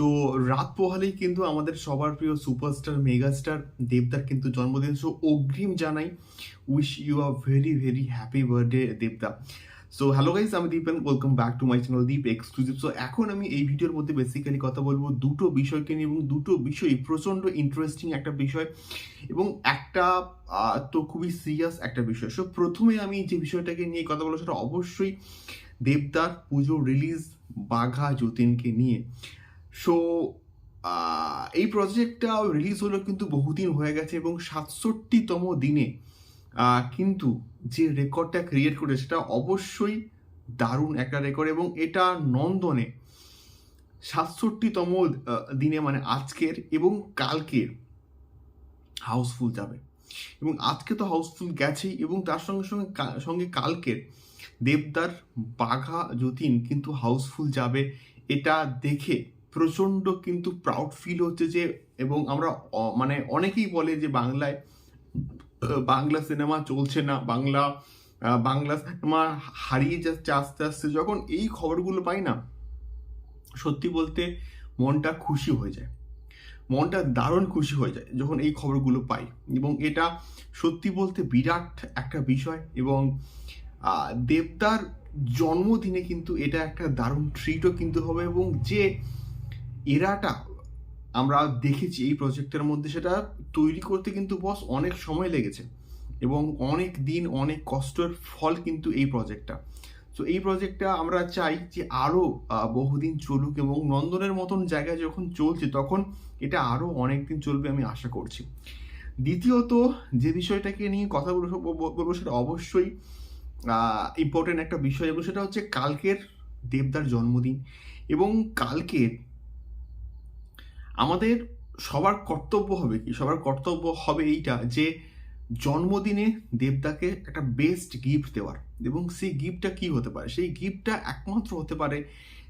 তো রাত পোহালেই কিন্তু আমাদের সবার প্রিয় সুপারস্টার মেগাস্টার দেবদার কিন্তু জন্মদিন। সো অগ্রিম জানাই wish you R very very happy birthday দেবদা। সো হ্যালো গাইজ আমি Deep and welcome back to my channel Deep exclusive so এখন আমি এই ভিডিওর মধ্যে বেসিক্যালি কথা বলব দুটো বিষয়কে নিয়ে এবং দুটো বিষয় প্রচণ্ড ইন্টারেস্টিং একটা বিষয় এবং একটা তো খুবই সিরিয়াস একটা বিষয়। সো প্রথমে আমি যে বিষয়টাকে নিয়ে কথা বলব সেটা অবশ্যই দেবদার পুজো রিলিজ বাঘা যতীনকে নিয়ে। সো এই প্রজেক্টটা রিলিজ হলো কিন্তু বহুদিন হয়ে গেছে এবং সাতষট্টিতম দিনে। কিন্তু যে রেকর্ডটা ক্রিয়েট করে সেটা অবশ্যই দারুণ একটা রেকর্ড এবং এটা নন্দনে সাতষট্টিতম দিনে মানে আজকের এবং কালকের হাউসফুল যাবে। এবং আজকে তো হাউসফুল গেছেই এবং তার সঙ্গে সঙ্গে সঙ্গে কালকের দেবদার বাঘা যতীন কিন্তু হাউসফুল যাবে। এটা দেখে প্রচণ্ড কিন্তু প্রাউড ফিল হচ্ছে যে, এবং আমরা মানে অনেকেই বলে যে বাংলায় বাংলা সিনেমা চলছে না, বাংলা বাংলা সিনেমা হারিয়ে যাচ্ছে আস্তে আস্তে, যখন এই খবরগুলো পাই না, সত্যি বলতে মনটা খুশি হয়ে যায়। মনটা দারুণ খুশি হয়ে যায় যখন এই খবরগুলো পাই। এবং এটা সত্যি বলতে বিরাট একটা বিষয় এবং দেবদার জন্মদিনে কিন্তু এটা একটা দারুণ ট্রিটও কিন্তু হবে এবং যে এরাটা আমরা দেখেছি এই প্রজেক্টের মধ্যে সেটা তৈরি করতে কিন্তু বস অনেক সময় লেগেছে এবং অনেক দিন, অনেক কষ্টের ফল কিন্তু এই প্রজেক্টটা তো এই প্রজেক্টটা আমরা চাই যে আরও বহুদিন চলুক এবং নন্দনের মতন জায়গায় যখন চলছে তখন এটা আরও অনেক দিন চলবে আমি আশা করছি। দ্বিতীয়ত, যে বিষয়টাকে নিয়ে কথা বলব সেটা অবশ্যই ইম্পর্টেন্ট একটা বিষয় এবং সেটা হচ্ছে কালকের দেবদার জন্মদিন এবং কালকের আমাদের সবার কর্তব্য হবে কি? সবার কর্তব্য হবে এইটা যে জন্মদিনে দেবদাকে একটা বেস্ট গিফট দেওয়ার। এবং সেই গিফটটা কি হতে পারে? সেই গিফটটা একমাত্র হতে পারে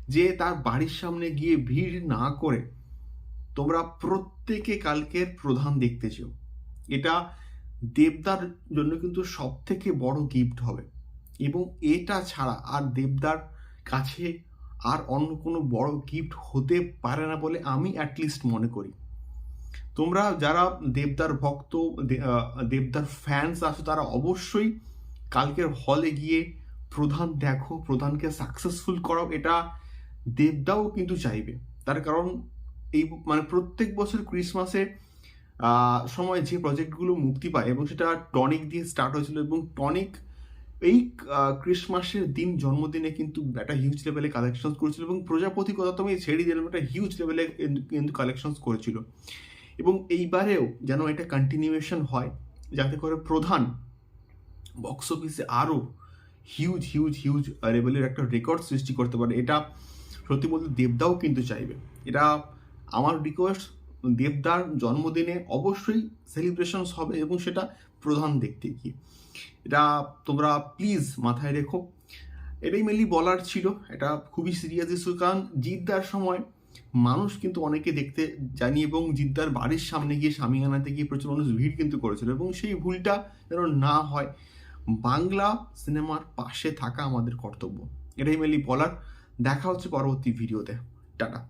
যে তার বাড়ির সামনে গিয়ে ভিড় না করে তোমরা প্রত্যেকে কালকের প্রধান দেখতে চেও এটা দেবদার জন্য কিন্তু সব থেকে বড় গিফট হবে। এবং এটা ছাড়া আর দেবদার কাছে আর অন্য কোনো বড় গিফট হতে পারে না বলে আমি অ্যাটলিস্ট মনে করি। তোমরা যারা দেবদার ভক্ত দেবদার ফ্যান্স আছো, তারা অবশ্যই কালকের হলে গিয়ে প্রধান দেখো, প্রধানকে সাকসেসফুল করো, এটা দেবদাও কিন্তু চাইবে। তার কারণ এই মানে প্রত্যেক বছর ক্রিসমাসে সময় যে প্রজেক্টগুলো মুক্তি পায় এবং সেটা টনিক দিয়ে স্টার্ট হয়েছিল এবং টনিক এই ক্রিসমাসের দিন জন্মদিনে কিন্তু একটা হিউজ লেভেলে কালেকশন করেছিল এবং প্রজাপতি কথা তুমি ছেড়ে দিলাম একটা হিউজ লেভেলে কিন্তু কালেকশন করেছিল। এবং এইবারেও যেন এটা কন্টিনিউয়েশন হয়, যাতে করে প্রধান বক্স অফিসে আরও হিউজ হিউজ হিউজ লেভেলের একটা রেকর্ড সৃষ্টি করতে পারে। এটা সত্যি বলতে দেবদাও কিন্তু চাইবে। এটা আমার রিকোয়েস্ট দেবদার জন্মদিনে অবশ্যই সেলিব্রেশনস হবে এবং সেটা প্রধান দেখতে গিয়ে এটা তোমরা প্লিজ মাথায় রেখো। এটাই মেনলি বলার ছিল। এটা খুবই সিরিয়াস ইস্যু কারণ জিদ্দার সময় মানুষ কিন্তু অনেকে দেখতে জানি এবং জিদ্দার বাড়ির সামনে গিয়ে স্বামীখানাতে গিয়ে প্রচুর মানুষ ভিড় কিন্তু করেছিল এবং সেই ভুলটা যেন না হয়, বাংলা সিনেমার পাশে থাকা আমাদের কর্তব্য। এটাই মেনলি বলার। দেখা হচ্ছে পরবর্তী ভিডিওতে টাটা।